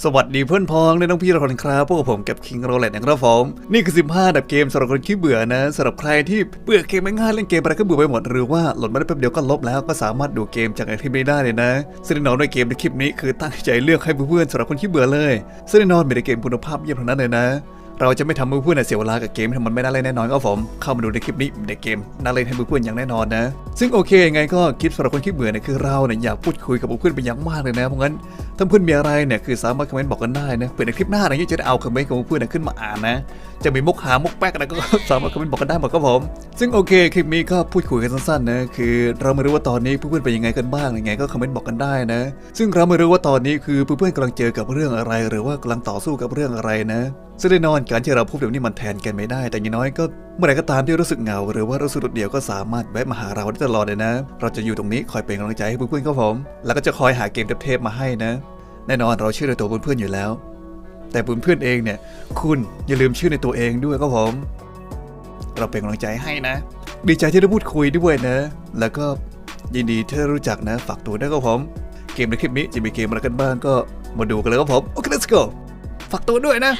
สวัสดีเพื่อนพ้องและน้องพี่ทุกคนครับพวกบผมกับคิงโรเลตนะครับผมนี่คือ 15 ดับเกมสำหรับคนขี้เบื่อนะสำหรับใครที่เบื่อเกมไม่ง่ายเล่นเกมอะไรก็เบื่อไปหมดหรือว่าโหลดมาได้แป๊บเดียวก็ลบแล้วก็สามารถดูเกมจากไอคลิปนี้ได้เลยนะซึ่งแน่นอนในเกมในคลิปนี้คือตั้งใจเลือกให้เพื่อนๆสำหรับคนขี้เบื่อเลยซึ่งแน่นอนมีแต่เกมคุณภาพเยี่ยมทั้งนั้นเลยนะ เราจะไม่ทำให้เพื่อนเสียเวลากับเกมที่มันไม่น่าเล่นแน่นอนครับผม เข้ามาดูในคลิปนี้ในเกมน่าเล่นให้เพื่อนอย่างแน่นอนนะ ซึ่งโอเคยังไงก็คิดสำหรับคนคิดเบื่อเนี่ยคือเราเนี่ยอยากพูดคุยกับเพื่อนเป็นอย่างมากเลยนะ เพราะงั้นถ้าเพื่อนมีอะไรเนี่ยคือสามารถคอมเมนต์บอกกันได้นะเผื่อในคลิปหน้าเนี่ยจะได้เอาคอมเมนต์ของเพื่อนขึ้นมาอ่านนะ จะมีมุกหามุกแป๊กอะไรก็สามารถคอมเมนต์บอกกันได้หมดครับผม ซึ่งโอเคคลิปนี้ก็พูดคุยกันสั้นๆนะคือ เราไม่รู้ว่าตอนนี้เพื่อนๆเป็นยังไงกันบ้างยังไงก็คอมเมนต์บอกกันได้นะ ซึ่งเราไม่รู้ว่าตอนนี้คือเพื่อนๆกำลังเจอกับเรื่องอะไร หรือว่ากำลังต่อสู้กับเรื่องอะไรนะซึ่งแน่นอนการที่เราพูดแบบนี้มันแทนกันไม่ได้ แต่อย่างน้อยก็เมื่อไหร่ก็ตามที่รู้สึกเหงา หรือว่ารู้สึกโดดเดี่ยวก็สามารถแวะมาหาเราได้ตลอดเลยนะ เราจะอยู่ตรงนี้คอยเป็นกำลังใจให้เพื่อนๆครับผม แล้วก็จะคอยหาเกมเทพมาให้นะ แน่นอนเราเชื่อในตัวเพื่อนๆอยู่แล้ว แต่เพื่อนๆเองเนี่ย คุณอย่าลืมชื่อในตัวเองด้วยครับผม เราเป็นกำลังใจให้นะ ดีใจที่ได้พูดคุยด้วยนะ แล้วก็ยินดีที่ได้รู้จักนะ ฝากตัวด้วยครับผม เกมในคลิปนี้จะมีเกมอะไรกันบ้างก็มาดูกันเลยครับผม โอเค let's go ฝากตัวด้วยนะ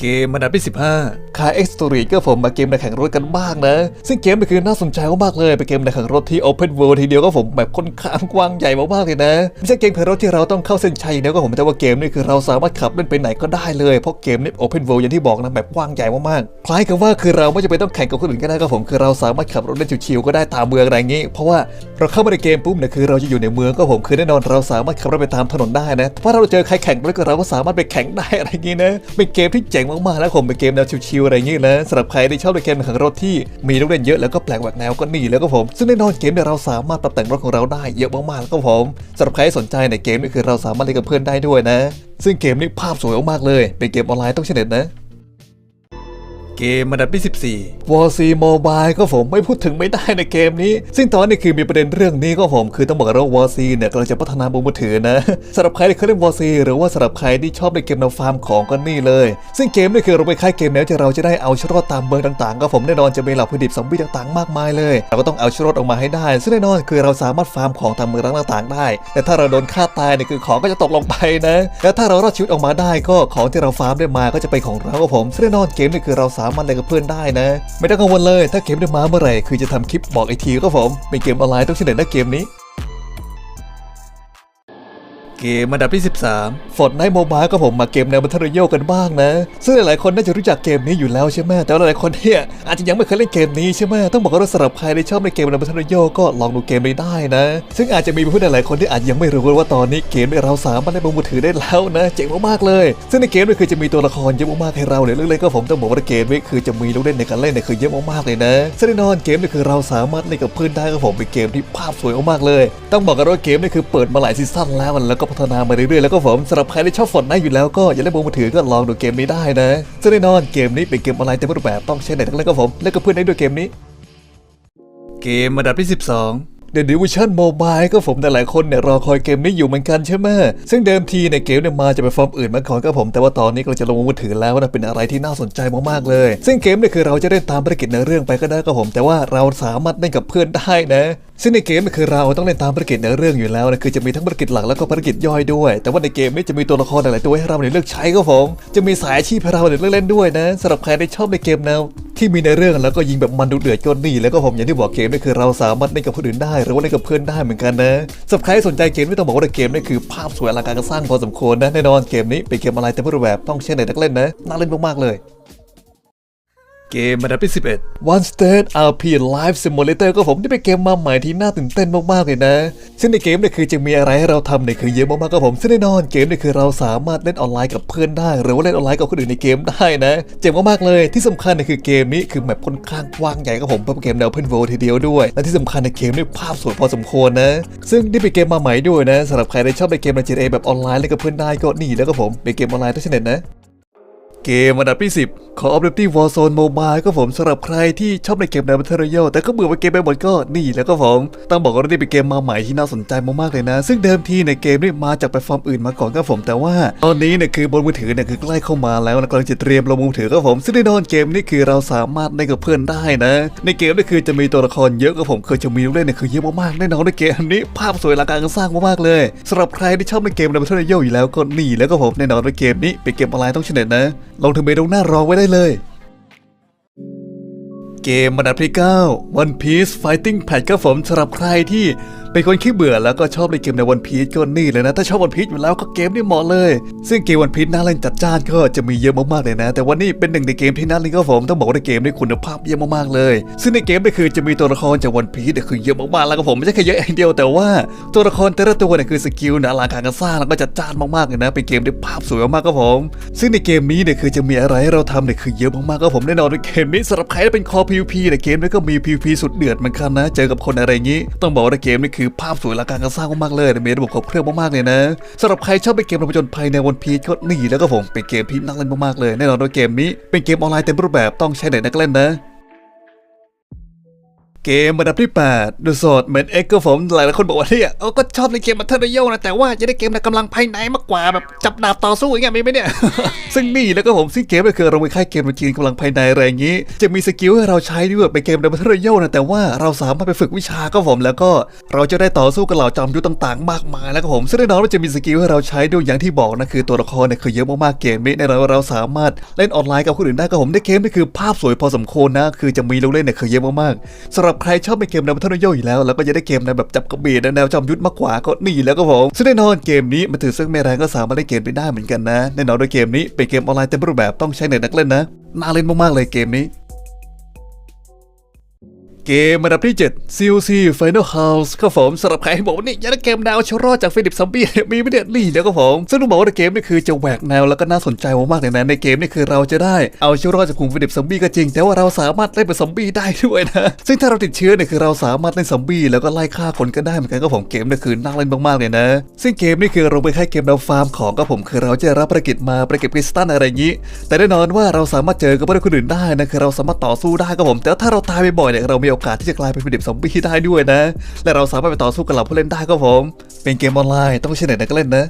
เกมมันดับที่ 15 Car X Story ก็ผมมาเกมในแข่งรถกันบ้างนะ ซึ่งเกมนี้คือน่าสนใจมากเลย เป็นเกมในแข่งรถที่ Open World ทีเดียวก็ผมแบบค่อนข้างกว้างใหญ่มากๆเลยนะ ไม่ใช่เกมแข่งรถที่เราต้องเข้าเส้นชัยเดียก็ผมแต่ว่าเกมนี้คือเราสามารถขับเล่นไปไหนก็ได้เลย เพราะเกมนี้ Open World อย่างที่บอกนะแบบกว้างใหญ่มากๆคล้ายกับว่าคือเราไม่จำเป็นต้องแข่งกับคนอื่นก็ได้ก็ผมคือเราสามารถขับรถเล่นชิวๆก็ได้ตามเมืองอะไรอย่างงี้ เพราะว่าเราเข้ามาในเกมปุ๊บเนี่ยคือเราจะอยู่ในเมืองก็ผมคือแน่นอนเราสามารถขับรถไปตามถนนได้นะเพราะเราเจอใครแข่งรถก็เราก็สามารถไปแข่งได้อะไรอย่างงี้นะเป็นเกมที่เจ๋งมากๆแล้วผมเป็นเกมแนวชิวๆอะไรอย่างงี้นะสำหรับใครที่ชอบเกมแข่งรถที่มีลูกเล่นเยอะแล้วก็แปลกแหวกแนวก็นี่แล้วก็ผม ซึ่งแน่นอนเกมเนี่ยเราสามารถปรับแต่งรถของเราได้เยอะมากๆแล้วก็ผมสำหรับใครที่สนใจในเกมนี่คือเราสามารถเล่นกับเพื่อนได้ด้วยนะ ซึ่งเกมนี้ภาพสวยมากๆเลย เป็นเกมออนไลน์ต้องใช้เน็ตนะ เกมอันดับที่ 14 War C Mobile ก็ผมไม่พูดถึงไม่ได้ในเกมนี้ ซึ่งตอนนี้คือมีประเด็นเรื่องนี้ก็ผมคือต้องบอกกันว่า War C เนี่ยกำลังจะพัฒนาบนมือถือนะสำหรับใครที่เคยเล่น War C หรือว่าสำหรับใครที่ชอบในเกมแนวฟาร์มของก็นี่เลย ซึ่งเกมนี่คือเราไปค่ายเกมแนวที่เราจะได้เอาชรอดตามเมืองต่างๆ ก็ผมแน่นอนจะมีเหล่าผู้ดิบซอมบี้ต่างๆ มากมายเลยเราก็ต้องเอาชรอดออกมาให้ได้ ซึ่งแน่นอนคือเราสามารถฟาร์มของตามเมืองต่างๆ ได้ แต่ถ้าเราโดนฆ่าตายเนี่ยคือของก็จะตกลงไปนะ แล้วถ้าเรารอดชีวิตออกมาได้ก็ของที่เราฟาร์มได้มาก็จะเป็นของเราครับผมซึ่งแน่นอนเกมนี่คือเราสามารถเล่นกับเพื่อนได้นะ ไม่ต้องกังวลเลยถ้าเกมได้มาเมื่อไหร่คือจะทำคลิปบอกไอทีก็ผมเป็นเกมออนไลน์ต้องเฉลยนะเกมนี้ เกมอันดับที่ 13 Fortnite Mobile ก็ผมมาเกมแนวบันเทิงโยกันบ้างนะ ซึ่งหลายๆคนน่าจะรู้จักเกมนี้อยู่แล้วใช่ไหมแต่หลายๆคนเนี่ยอาจจะยังไม่เคยเล่นเกมนี้ใช่ไหมต้องบอกว่าสำหรับใครที่ชอบในเกมแนวบันเทิงโยก็ลองดูเกมนี้ได้นะ ซึ่งอาจจะมีผู้หลายคนที่อาจยังไม่รู้ว่าตอนนี้เกมเราสามารถเล่นบนมือถือได้แล้วนะเจ๋งมากๆเลย ซึ่งในเกมนี้คือจะมีตัวละครเยอะมากๆให้เราเนี่ยเรื่องเลยก็ผมต้องบอกว่าเกมนี้คือจะมีลูกเล่นในการเล่นเนี่ยคือเยอะมากๆเลยนะซึ่งแน่นอนเกมนี้คือเราสามารถเล่นกับเพื่อนได้ก็ผมเป็นเกมที่ภาพสวยมากๆเลย ต้องบอกกันว่าเกมนี้คือเปิดมาหลายซีซั่นแล้วแล้วก็พัฒนามาเรื่อยๆแล้วก็ผมสำหรับใครที่ชอบฝนได้อยู่แล้วก็อย่าเล่นบนมือถือก็ลองดูเกมนี้ได้นะซึ่งแน่นอนเกมนี้เป็นเกมออนไลน์เต็มรูปแบบต้องใช้เน็ตทั้งเล่นก็ผมเล่นกับเพื่อนได้ด้วยเกมนี้ เกมอันดับที่ 12 The Division Mobile ก็ผมแต่หลายคนเนี่ยรอคอยเกมนี้อยู่เหมือนกันใช่ไหมซึ่งเดิมทีในยเกมเนี่ยมาจะเป็นฟอร์มอื่นมาก่อนก็ผม แต่ว่าตอนนี้ก็จะลงมือถือแล้วนะเป็นอะไรที่น่าสนใจมากๆเลย ซึ่งเกมเนี่ยคือเราจะเล่นตามภารกิจในเรื่องไปก็ได้ก็ผม แต่ว่าเราสามารถเล่นกับเพื่อนได้นะ ซึ่งในเกมนี่คือเราต้องเล่นตามภารกิจในเรื่องอยู่แล้วนะคือจะมีทั้งภารกิจหลักแล้วก็ภารกิจย่อยด้วย แต่ว่าในเกมนี้จะมีตัวละครหลายๆตัวให้เราเนี่ยเลือกใช้ก็ผมจะมีสายอาชีพให้เราเนี่ยเลือกเล่นด้วยนะสำหรับใครที่ชอบในเกมแนวที่มีในเรื่องแล้วก็ยิงแบบมันดุเดือดก็นี่แล้วก็ผมอย่างที่บอกเกมนี่คือเราสามารถเล่นกับคนอื่นได้หรือว่าเล่นกับเพื่อนได้เหมือนกันนะสำหรับใครสนใจเกมไม่ต้องบอกว่าเกมนี่คือภาพสวยอลังการสร้างพอสมควรนะแน่นอนเกมนี้เป็นเกมอะไรแต่รูปแบบต้องเชื่อในนักเล่นนะน่าเล่นมากๆเลย เกมอันดับที่ 11 One State RP Live Simulator ก็ผมที่เป็นเกมมาใหม่ที่น่าตื่นเต้นมาก ๆ เลยนะ ซึ่งในเกมเนี่ยคือจะมีอะไรให้เราทำเนี่ยคือเยอะมาก ๆ ก็ผมซึ่งแน่นอนเกมเนี่ยคือเราสามารถเล่นออนไลน์กับเพื่อนได้ หรือว่าเล่นออนไลน์กับคนอื่นในเกมได้นะ เจ๋งมาก ๆ เลยที่สำคัญเนี่ยคือเกมนี้คือแมปค่อนข้างกว้างใหญ่ก็ผมเป็นเกมแนว Open World ทีเดียวด้วย และที่สำคัญในเกมเนี่ยภาพสวยพอสมควรนะ ซึ่งนี่เป็นเกมมาใหม่ด้วยนะสำหรับใครที่ชอบในเกมใน GTA แบบออนไลน์เล่นกับเพื่อนได้ก็นี่แล้วก็ผมเป็นเกมออนไลน์ทั้งชนิดนะ เกมอันดับที่10 Call of Duty Warzone Mobile ก็ผมสำหรับใครที่ชอบในเกมในวบัตเทอร์ยลแต่ก็เบื่อว่าเกมไปหมดก็นี่แล้วก็ผมต้องบอกว่านี่เป็นเกมมาใหม่ที่น่าสนใจมากๆเลยนะ ซึ่งเดิมทีในเกมนี่มาจากแพลตฟอร์มอื่นมาก่อนก็ผมแต่ว่า ตอนนี้เนี่ยคือบนมือถือเนี่ยคือใกล้เข้ามาแล้วนะกำลังจะเตรียมลงมือถือก็ผมซึ่งแน่นอนเกมนี่คือเราสามารถเล่นกับเพื่อนได้นะ ในเกมนี่คือจะมีตัวละครเยอะก็ผมเคยจะมีเล่นเนี่ยคือเยอะมากๆแน่นอนในเกมนี้ภาพสวยอลังการสร้างมากๆเลยสำหรับใครที่ชอบในเกมในวบัตเทอร์ยลอยู่แล้วก็นี่แล้วก็ผมแน่นอนว่าเกมนี้เป็นเกมออนไลน์ต้องเฉลยนะลงทะเบียนตรงหน้ารอไว้ได้เลย เกมบันดับที่9 One Piece Fighting Pack ก็ผมสำหรับใครที่ เป็นคนขี้เบื่อแล้วก็ชอบในเกมใน One Piece ก็นี่เลยนะ ถ้าชอบ One Piece อยู่แล้วก็เกมนี่เหมาะเลย ซึ่งเกม One Piece น่าเล่นจัดจ้านก็จะมีเยอะมากๆเลยนะ แต่วันนี้เป็นหนึ่งในเกมที่น่าเล่นก็ผมต้องบอกว่าในเกมนี่คุณภาพเยี่ยมากๆเลย ซึ่งในเกมนี่คือจะมีตัวละครจาก One Piece เนี่ยคือเยอะมากๆแล้วก็ผมไม่ใช่แค่เยอะอย่างเดียวแต่ว่าตัวละครแต่ละตัวเนี่ยคือสกิลนี่ยอลังการกันสร้างแล้วก็จัดจ้านมากๆเลยนะเป็นเกมที่ภาพสวยมากๆก็ผม ซึ่งในเกมนี้เนี่ยคือจะมีอะไรให้เราทำเนี่ยคือเยอะมากๆก็ผมแน่นอนในเกมนี้สำหรับใครที่เป็นคอ PVP ในเกมนี้ก็มี PVP สุดเดือดเหมือนกันนะ เจอกับคนอะไรอย่างนี้ ต้องบอกว่าในเกมนี้คือภาพสวยและการกันสร้างมากๆเลยมีระบบครบเครื่องมากๆเลยนะสำหรับใครชอบเป็นเกมระจนภัยในวันพีชก็นี่แล้วก็ผมเป็นเกมที่นักเล่นมากๆเลยแน่นอนว่าเกมนี้เป็นเกมออนไลน์เต็มรูปแบบต้องใช้เน็ตนักเล่นนะ เกมอันดับที่8 The Sword เหมือนเอ็กก็ผมหลายๆคนบอกว่าเนี่ยเออก็ชอบในเกมบัตเทิลเยลนะแต่ว่าจะได้เกมในกำลังภายในมากกว่าแบบจับดาบต่อสู้อย่างเงี้ยมีไหมเนี่ย ซึ่งนี่แล้วก็ผมซึ่งเกมก็คือเราไปค่ายเกมจีนกำลังภายในอะไรอย่างงี้ จะมีสกิลให้เราใช้ด้วยเป็นเกมในบัตเทิลเยลนะแต่ว่าเราสามารถไปฝึกวิชาก็ผมแล้วก็เราจะได้ต่อสู้กับเหล่าจอมยุทธต่างๆ มากมายแล้วก็ผมซึ่งแน่นอนว่าจะมีสกิลให้เราใช้ด้วยอย่างที่บอกนะคือตัวละครเนี่ยคือเยอะมากๆเกมนี้แน่นอนว่าเราสามารถเล่นออนไลน์กับคนอื่นได้ก็ผมในเกมนี่คือภาพสวยพอสมควรนะคือจะมีลูกเล่นเนี่ยคือเยอะมากๆสำหรับใครชอบในเกมแนบัตเทิลเยลอยู่แล้ว แล้วก็จะได้เกมแนวแบบจับกระบี่แนวจอมยุทธมากกว่าก็นี่แล้วก็ผมซึ่งแน่นอนเกมนี้มันถือซึ่งไม่แรงก็สามารถเล่นเกมไปได้เหมือนกันนะแน่นอนด้วยเกมนี้เป็นเกมออนไลน์เต็มรูปแบบต้องใช้เน็ตนักเล่นนะน่าเล่นมากๆเลยเกมนี้ เกมอันดับที่ 7 COC Final House ครับผมสำหรับใครที่บอกว่านี่ยากได้เกมแนวเอาชีวิตรอดจากฟิลิปซัมบี้มีไม่เด็ดลี่แล้วก็ผมซึ่งต้องบอกว่าเกมนี่คือจะแหวกแนวแล้วก็น่าสนใจมากๆเลยนะในเกมนี่คือเราจะได้เอาชรอดจากกลุ่มฟิลิปซัมบี้ก็จริง แต่ว่าเราสามารถเล่นเป็นซอมบี้ได้ด้วยนะซึ่งถ้าเราติดเชื้อเนี่ยคือเราสามารถเล่นซอมบี้แล้วก็ไล่ฆ่าคนก็ได้เหมือนกันก็ผมเกมนี่คือน่าเล่นมากๆเลยนะ ซึ่งเกมนี่คือเราไปแค่เกมแนวฟาร์มของก็ผมคือเราจะรับภารกิจมาไปเก็บคริสตัลอะไรอย่างนี้ แต่แน่นอนว่าเราสามารถเจอกับผู้เล่นคนอื่นได้นะคือเราสามารถต่อสู้ได้ก็ผมแต่ถ้าเราตายบ่อยๆเนี่ยเรามีโออกาสที่จะกลายเป็นฟิลิปซอมบี้ได้ด้วยนะ และเราสามารถไปต่อสู้กับเหล่าผู้เล่นได้ก็ผม เป็นเกมออนไลน์ต้องใช้เน็ตนะก็เล่นนะ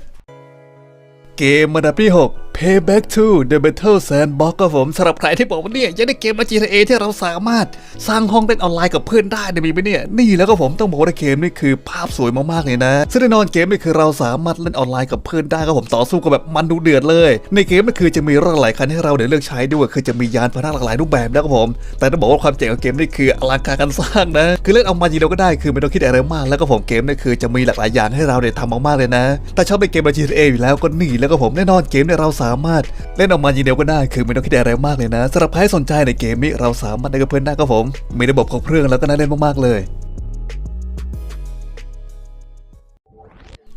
เกมมาดับที่6 Payback 2 The Battle Sandbox ก็ผมสำหรับใครที่บอกว่าเนี่ยอยากได้เกมมา GTA ที่เราสามารถสร้างห้องเล่นออนไลน์กับเพื่อนได้เนี่ยมีไหมเนี่ยนี่แล้วก็ผมต้องบอกว่าเกมนี่คือภาพสวยมากๆเลยนะซึ่งแน่นอนเกมนี่คือเราสามารถเล่นออนไลน์กับเพื่อนได้ก็ผมต่อสู้กับแบบมันดูเดือดเลย ในเกมนี่คือจะมีรถหลายคันให้เราเดี๋ยวเลือกใช้ด้วยคือจะมียานพาหนะหลากหลายรูปแบบแล้วก็ผม แต่ต้องบอกว่าความเจ๋งของเกมนี่คืออลังการการสร้างนะคือเล่นเอามาจริงเราก็ได้คือไม่ต้องคิดอะไรมาก แล้วก็ผมเกมนี่คือจะมีหลากหลายอย่างให้เราเนี่ยทำมากๆเลยนะแต่ชอบในเกม GTA อยู่แล้วก็นี่แล้วก็ผมแน่นอนเกมเนี่ยเราสามารถเล่นออกมาอย่างเดียวก็ได้ คือไม่ต้องคิดอะไรมากเลยนะสำหรับใครสนใจในเกมนี้เราสามารถเล่นกับเพื่อนได้ก็ผม มีระบบครบเครื่องแล้วก็น่าเล่นมากๆเลย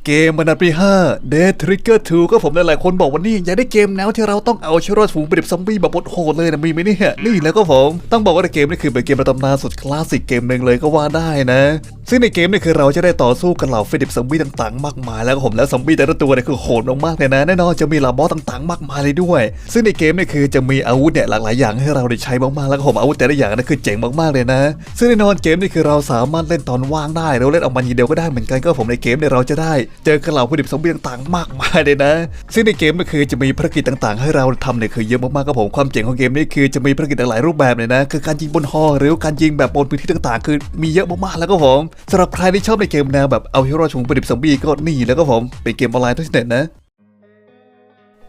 เกมอันดับที่5 Dead Trigger 2ก็ผมหลายๆคนบอกว่านี่อยากได้เกมแนวที่เราต้องเอาชีวิตรอดฝูงเป็นแบซอมบี้แบบโหดเลยนะมีไหมเนี่ยนี่แล้วก็ผมต้องบอกว่าในเกมนี่คือเป็นเกมประตำนานสุดคลาสสิกเกมหนึ่งเลยก็ว่าได้นะ ซึ่งในเกมนี่คือเราจะได้ต่อสู้กับเหล่าฟิลิปซอมบี้ต่างๆ มากมายแล้วก็ผมแล้วซอมบี้แต่ละตัวเนี่ยคือโหดมากๆเลยนะแน่นอนจะมีเหล่าบอสต่างๆ มากมายเลยด้วย ซึ่งในเกมนี่คือจะมีอาวุธเนี่ยหลากหลายอย่างให้เราได้ใช้มากๆแล้วก็ผมอาวุธแต่ละอย่างนั่นคือเจ๋งมากๆเลยนะ ซึ่งแน่นอนเกมนี่คือเราสามารถเล่นตอนว่างได้เราเล่นออกมาทีเดียวก็ได้เหมือนกันก็ผมในเกมเนี่ยเราจะได้เจอกับเหล่าผู้ดิบซอมบี้ต่างๆ มากมายเลยนะ ซึ่งในเกมก็คือจะมีภารกิจต่างๆ ให้เราทำเนี่ยคือเยอะมากๆครับผมความเจ๋งของเกมนี่คือจะมีภารกิจหลายรูปแบบเลยนะ คือการยิงบนฮอหรือการยิงแบบบนพื้นที่ต่างๆ คือมีเยอะมากๆแล้วก็ผมสำหรับใครที่ชอบในเกมแนวแบบเอาฮีโร่ชงผู้ดิษฐ์ซอมบี้ก็นี่แล้วก็ผมเป็นเกมออนไลน์ทุกชนิดนะ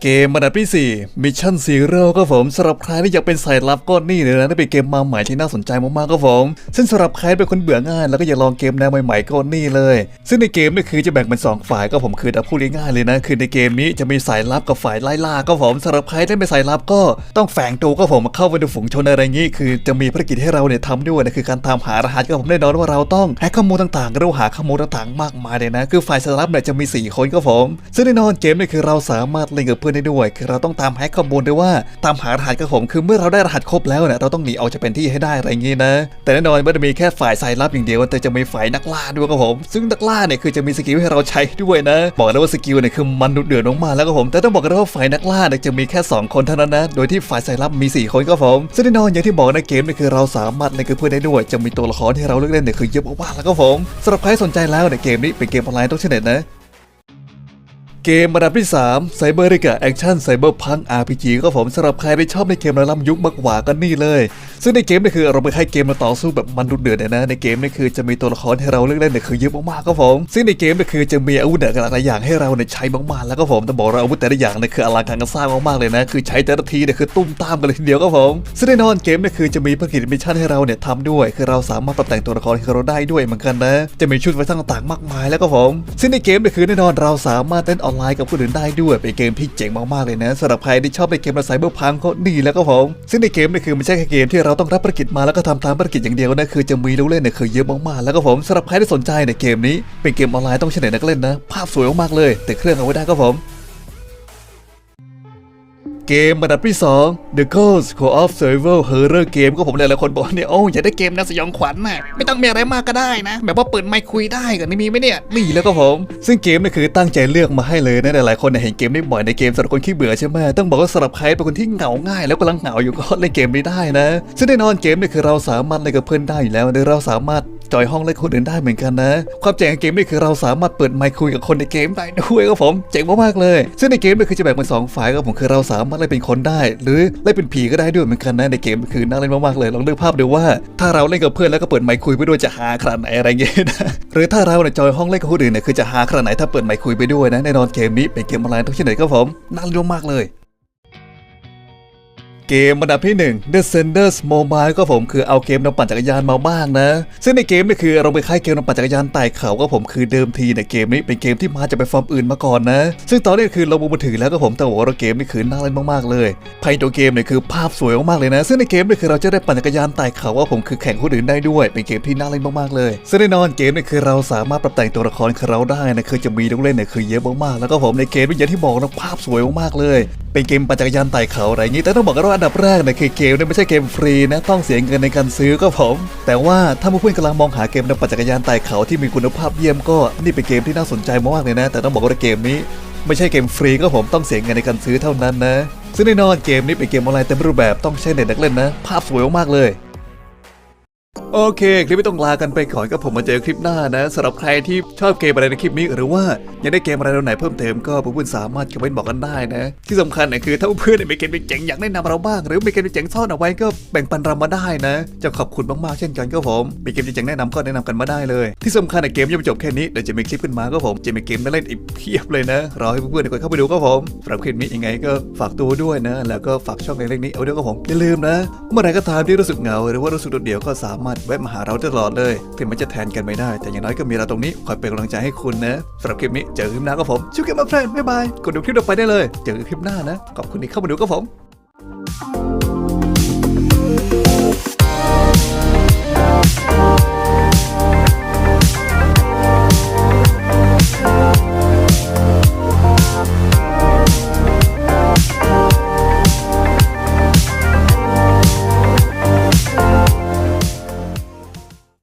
เกมอันดับที่ 4 Mission Zero ก็ผมสำหรับใครที่อยากเป็นสายลับก็นี่เลยนะนี่เป็นเกมมาใหม่ที่น่าสนใจมากๆก็ผมซึ่งสำหรับใครเป็นคนเบื่อง่ายแล้วก็อยากลองเกมแนวใหม่ๆก็นี่เลย ซึ่งในเกมนี่คือจะแบ่งเป็นสองฝ่ายก็ผมคือดับพูดง่ายๆเลยนะคือในเกมนี้จะมีสายลับกับฝ่ายไล่ล่าก็ผมสำหรับใครที่เป็นสายลับก็ต้องแฝงตัวก็ผมมาเข้าไปในฝูงชนอะไรอย่างงี้ คือจะมีภารกิจให้เราเนี่ยทำด้วยนะคือการตามหารหัสก็ผมแน่นอนว่าเราต้องแฮกข้อมูลต่างๆเราหาข้อมูลต่างๆมากมายเลยนะ คือฝ่ายสายลับเนี่ยจะมีสี่คนก็ผม ซึ่งแน่นอนเกมนี่คือเราสามารถเล่นกับเพื่อนได้ด้วย คือเราต้องตามแฮกข้อมูลด้วยว่าตามหารหัสกับผมคือเมื่อเราได้รหัสครบแล้วเนี่ยเราต้องหนีออกจากแผนที่ให้ได้อะไรอย่างงี้นะ แต่แน่นอนไม่ได้มีแค่ฝ่ายสายลับอย่างเดียวแต่จะมีฝ่ายนักล่าด้วยครับผม ซึ่งนักล่าเนี่ยคือจะมีสกิลให้เราใช้ด้วยนะ บอกเลยว่าสกิลเนี่ยคือมันดุเดือดมากๆแล้วครับผม แต่ต้องบอกกันว่าฝ่ายนักล่าเนี่ยจะมีแค่ 2 คนเท่านั้นนะโดยที่ฝ่ายสายลับมี 4 คนครับผมซึ่งแน่นอนอย่างที่บอกในเกมเนี่ยคือเราสามารถเล่นกับเพื่อนได้ด้วย จะมีตัวละครที่เราเลือกเล่นเนี่ยคือเยอะมากๆแล้วครับผมสำหรับใครสนใจแล้วเนี่ยเกมนี้เป็นเกมออนไลน์ต้องเชนเน็ตนะ เกมระดับที่3 Cyber r i g a Action Cyber Punk RPG ก็ผมสำหรับใครที่ชอบในเกมระล้ำยุคมากกว่าก็นี่เลย ซึ่งในเกมนี่คือเราไปให้เกมมาต่อสู้แบบมันดุเดือดเนี่ยนะ ในเกมนี่คือจะมีตัวละครให้เราเลือกเล่นเนี่ยคือเยอะมากๆครับผมซึ่งในเกมนี่คือจะมีอาวุธหลายอย่างให้เราเนี่ยใช้มากๆแล้วก็ผมแต่บอกเราอาวุธแต่ละอย่างเนี่ยคืออลังการกันสร้างมากๆเลยนะคือใช้แต่ละทีเนี่ยคือตุ้มตามกันเลยทีเดียวครับผมซึ่งแน่นอนเกมนี่คือจะมีภารกิจมิชชั่นให้เราเนี่ยทำด้วย คือเราสามารถปรับแต่งตัวละครให้เราได้ด้วยเหมือนกันนะ จะมีชุดไว้ต่างๆมากมายแล้วก็ผมซึ่งในเกมนี่คือแน่นอนเราสามารถเล่นออนไลน์กับคนอื่นได้ด้วยเป็นเกมที่เจ๋งมากๆเลยนะสำหรับใครที่ชอบในเกมระไซเบอร์พังก็ดีแล้วก็ผมซึ่งในเกมนี่คือไม่ใช่แค่เกมที่เราต้องรับภารกิจมาแล้วก็ทำตามภารกิจอย่างเดียวนะคือจะมีลูกเล่นเนี่ยคือเยอะมากๆแล้วก็ผมสำหรับใครที่สนใจในเกมนี้เป็นเกมออนไลน์ต้องเฉลยนักเล่นนะ ภาพสวยมากๆเลย แต่เครื่องเอาไว้ได้ก็ผม เกมอันดับที่ 2 The Ghost Co-op Survival Horror Game ก็ผมหลายๆคนบอกเนี่ยโอ้อยากได้เกมนวสยองขวัญน่ะไม่ต้องมีอะไรมากก็ได้นะ แบบว่าเปิดไมค์คุยได้กันนี่มีไหมเนี่ยนี่แล้วก็ผม ซึ่งเกมเนี่ยคือตั้งใจเลือกมาให้เลยนะหลายๆคนเนี่ยเห็นเกมนี้บ่อยในเกมสำหรับคนขี้เบื่อใช่ไหมต้องบอกว่าสำหรับใครเป็นคนที่เหงาง่าย แล้วกำลังเหงาอยู่ก็เล่นเกมนี้ได้นะ ซึ่งแน่นอนเกมเนี่ยคือเราสามารถเล่นกับเพื่อนได้อยู่แล้วเราสามารถ จอยห้องเล่นคนอื่นได้เหมือนกันนะ ความเจ๋งของเกมนี่คือเราสามารถเปิดไมค์คุยกับคนในเกมได้ด้วยครับผม เจ๋งมากๆเลย ซึ่งในเกมนี่คือจะแบ่งเป็นสองฝ่ายครับผมคือเราสามารถเล่นเป็นคนได้ หรือเล่นเป็นผีก็ได้ด้วยเหมือนกันนะในเกมคือน่าเล่นมากๆเลยลองนึกภาพดูว่า ถ้าเราเล่นกับเพื่อนแล้วก็เปิดไมค์คุยไปด้วยจะฮาขนาดไหนอะไรเงี้ยนะหรือถ้าเราเนี่ยจอยห้องเล่นกับคนอื่นเนี่ยคือจะฮาขนาดไหนถ้าเปิดไมค์คุยไปด้วยนะแน่นอนเกมนี้เป็นเกมออนไลน์ทุกชนิดครับผมน่าเล่นมากๆเลย เกมอันดับที่ 1 The Senders Mobile ก็ผมคือเอาเกมนำปั่นจักรยานมาบ้างนะ ซึ่งในเกมนี่คือเราไปค่ายเกมนำปั่นจักรยานไต่เขาก็ผมคือเดิมทีในเกมนี้เป็นเกมที่มาจากแพลตฟอร์มอื่นมาก่อนนะ ซึ่งตอนนี้คือเราบุกมาถึงแล้วก็ผมแต่บอกว่าเกมนี่คือน่าเล่นมากๆเลยภายในตัวเกมเนี่ยคือภาพสวยมากๆเลยนะ ซึ่งในเกมนี่คือเราจะได้ปั่นจักรยานไต่เขาว่าผมคือแข่งคนอื่นได้ด้วย เป็นเกมที่น่าเล่นมากๆเลย ซึ่งแน่นอนเกมนี่คือเราสามารถปรับแต่งตัวละครของเราได้นะคือจะมีลูกเล่นเนี่ยคือเยอะมากๆแล้วก็ผมในเกมนี่อย่างที่บอกนะภาพสวยมากๆเลย เป็นเกมปั่นจักรยานไต่เขาอะไรอย่างนี้ แต่ต้องบอกกันว่าอันดับแรกเนี่ยคือเกมเนี่ยไม่ใช่เกมฟรีนะต้องเสียเงินในการซื้อก็ผม แต่ว่าถ้าเพื่อนกำลังมองหาเกมนำปั่นจักรยานไต่เขาที่มีคุณภาพเยี่ยมก็นี่เป็นเกมที่น่าสนใจมากๆเลยนะ แต่ต้องบอกว่าเกมนี้ไม่ใช่เกมฟรีก็ผมต้องเสียเงินในการซื้อเท่านั้นนะซึ่งแน่นอนเกมนี้เป็นเกมออนไลน์เต็มรูปแบบต้องใช้เน็ตนักเล่นนะ ภาพสวยมากๆเลย โอเค คลิปนี้ต้องลากันไปก่อนก็ผมมาเจอคลิปหน้านะสำหรับใครที่ชอบเกมอะไรในคลิปนี้ หรือว่าอยากได้เกมอะไรแนวไหนเพิ่มเติมก็เพื่อนๆสามารถคอมเมนต์บอกกันได้นะ ที่สำคัญเนี่ยคือถ้าเพื่อนๆมีเกมเจ๋งอยากแนะนำเราบ้าง หรือมีเกมเจ๋งซ่อนเอาไว้ก็แบ่งปันเรามาได้นะ จะขอบคุณมากๆเช่นกันก็ผมมีเกมเจ๋งแนะนำก็แนะนำกันมาได้เลย ที่สำคัญในเกมยังไม่จบแค่นี้เดี๋ยวจะมีคลิปขึ้นมาก็ผมจะมีเกมมาเล่นอีกเพียบเลยนะรอให้เพื่อนๆกดเข้าไปดูก็ผมสำหรับคลิปนี้ยังไงก็ฝากตัวด้วยนะ แล้วก็ฝากช่องเล็กๆนี้เอาด้วยก็ผมอย่าลืมนะ เมื่อไหร่ก็ตามที่รู้สึกเหงาหรือว่ารู้สึกโดดเดี่ยวก็สามารถแวะมาหาเราได้ตลอดเลย ถึงมันจะแทนกันไม่ได้ แต่อย่างน้อยก็มีเราตรงนี้คอยเป็นกำลังใจให้คุณนะสำหรับคลิปนี้เจอคลิปหน้าก็ผมชิวเกมมาแฟนบ๊ายบายกดดูคลิปต่อไปได้เลย เจอคลิปหน้านะขอบคุณที่เข้ามาดูก็ผม